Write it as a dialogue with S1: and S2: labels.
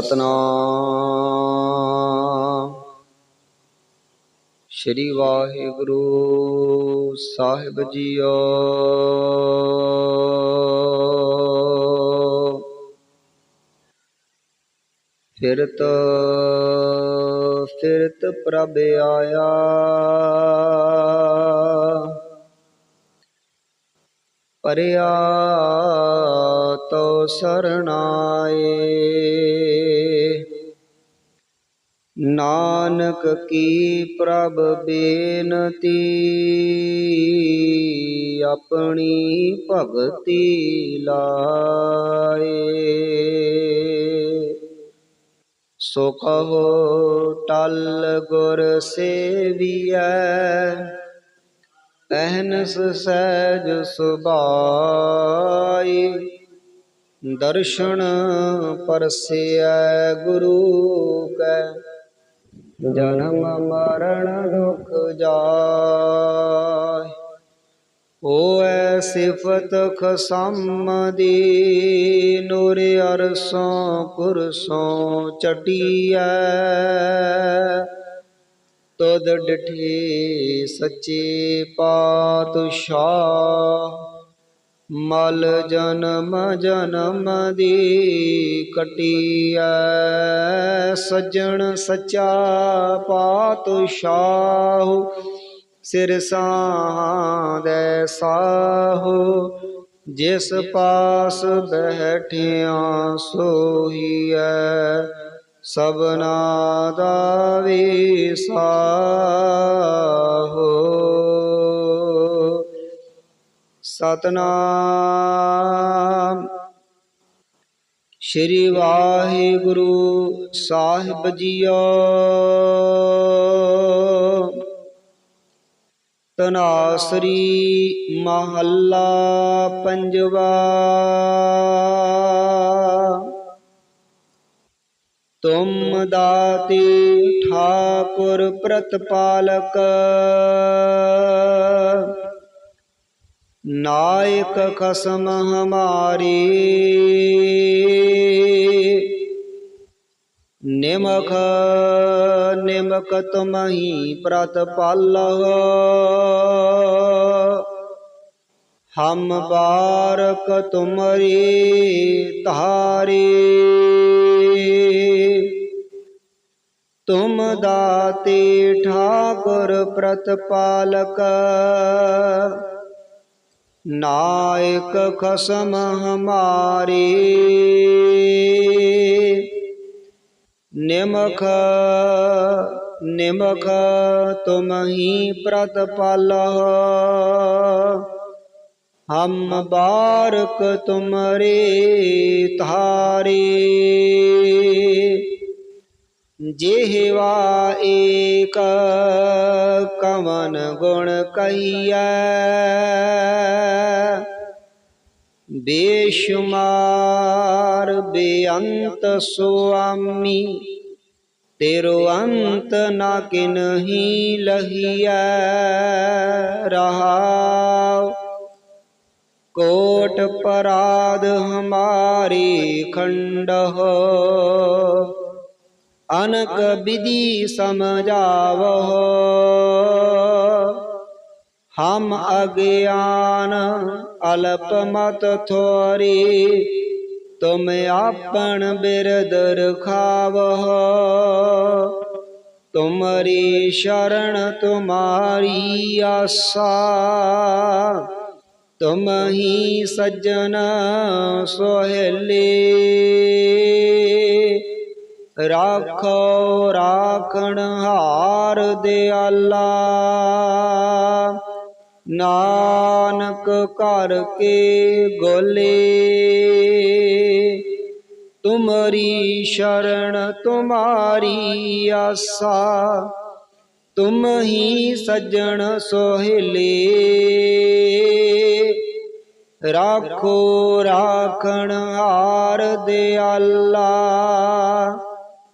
S1: ਸਤਨਾਮ। ਸ਼੍ਰੀ ਵਾਹਿਗੁਰੂ ਸਾਹਿਬ ਜੀਓ। ਫਿਰਤ ਫਿਰਤ ਪ੍ਰਭ ਆਇਆ। ਪਰਿਆ ਤੋ ਸਰਣਾਏ। ਨਾਨਕ ਕੀ ਪ੍ਰਭ ਬੇਨਤੀ, ਆਪਣੀ ਭਗਤੀ ਲਾਏ। ਸੋ ਕਹੋ, ਟਲ ਗੁਰ ਸੇਵੀਐ ਅਹਨਸ ਸਹਿਜ ਸੁਭਾਈ, ਦਰਸ਼ਨ ਪਰਸਿਐ ਗੁਰੂ ਕੈ। ਜਨਮ ਮਰਨ ਦੁਖ ਜਾਇ ਓਐ ਸਿਫਤ ਖਸਮ ਦੀ ਨੂਰ ਅਰਸੋਂ ਕੁਰਸੋਂ ਚਟੀਐ। ਤੁਧ ਡਿਠੇ ਸੱਚੇ ਪਾਤਸ਼ਾਹ। ਮਲ ਜਨਮ ਜਨਮ ਦੀ ਕਟੀਐ, ਸੱਜਣ ਸੱਚਾ ਪਾਤਸ਼ਾਹ। ਸਿਰ ਦੇ ਸਾਹੋ, ਜਿਸ ਪਾਸ ਬੈਠਿਆ ਸੋਹੀਐ। ਸਭਨਾ ਦਾ ਵਿਸਾਹੋ ਸਤਨਾਮ। ਸ਼੍ਰੀ ਵਾਹਿਗੁਰੂ ਸਾਹਿਬ ਜੀਓ। ਤਨਾਸਰੀ ਮਹੱਲਾ ਪੰਜਵਾ। ਤੁਮ ਦਾਤੀ ਠਾਕੁਰ ਪ੍ਰਤਪਾਲਕ। ਨਾਇਕ ਖਸਮ ਹਮਾਰੀ। ਨਿਮਖ ਨਿਮਕ ਤੁਮਹੀ ਪ੍ਰਤਪਾਲ ਹਮ ਬਾਰਕ ਤੁਮਰੀ ਤਾਰੀ ਤੁਮ ਦਾਤੇ ਠਾਕੁਰ ਪ੍ਰਤਪਾਲਕ। ਨਾਇਕ ਖਸਮ ਹਮਾਰੀ। ਨਿਮਖ ਨਿਮਖ ਤੁਮ ਹੀ ਪ੍ਰਤਪਾਲ ਹਮ ਬਾਰਕ ਤੁਮਰੇ ਤਾਰੇ ਜਿਹਵਾ ਏਕ ਕਵਨ ਗੁਣ ਕਹੀਐ। ਬੇਸ਼ੁਮਾਰ ਬੇਅੰਤ ਸੁਆਮੀ, ਤੇਰੋ ਅੰਤ ਨਾ ਕਿਨਹੀ ਲਹੀਐ। ਰਹਾਉ, ਕੋਟ ਪਰਾਧ ਹਮਾਰੀ ਖੰਡਹੁ। ਅਨਕ ਵਿਧि ਸਮਝਾਵਹੁ। ਹਮ ਅਗਿਆਨ ਅਲਪ ਮਤ ਥੋਰੀ, ਤੁਮ ਆਪਣ ਬਿਰਦ ਰਖਾਵਹੁ। ਤੁਮਰੀ ਸ਼ਰਨ ਤੁਮਾਰੀ ਆਸਾ, ਤੁਮ ਹੀ ਸੱਜਣ ਸੋਹਲੇ। ਰਾਖੋ, ਰਾਖਣ ਹਾਰ ਦਿਆਲਾ। ਨਾਨਕ ਘਰ ਕੇ ਗੋਲੇ, ਤੁਮਰੀ ਸ਼ਰਨ ਤੁਮਾਰੀ ਆਸਾ। ਤੁਮ ਹੀ ਸੱਜਣ ਸੋਹਲੇ। ਰਾਖੋ, ਰਾਖਣ ਹਾਰ ਦਿਆਲਾ।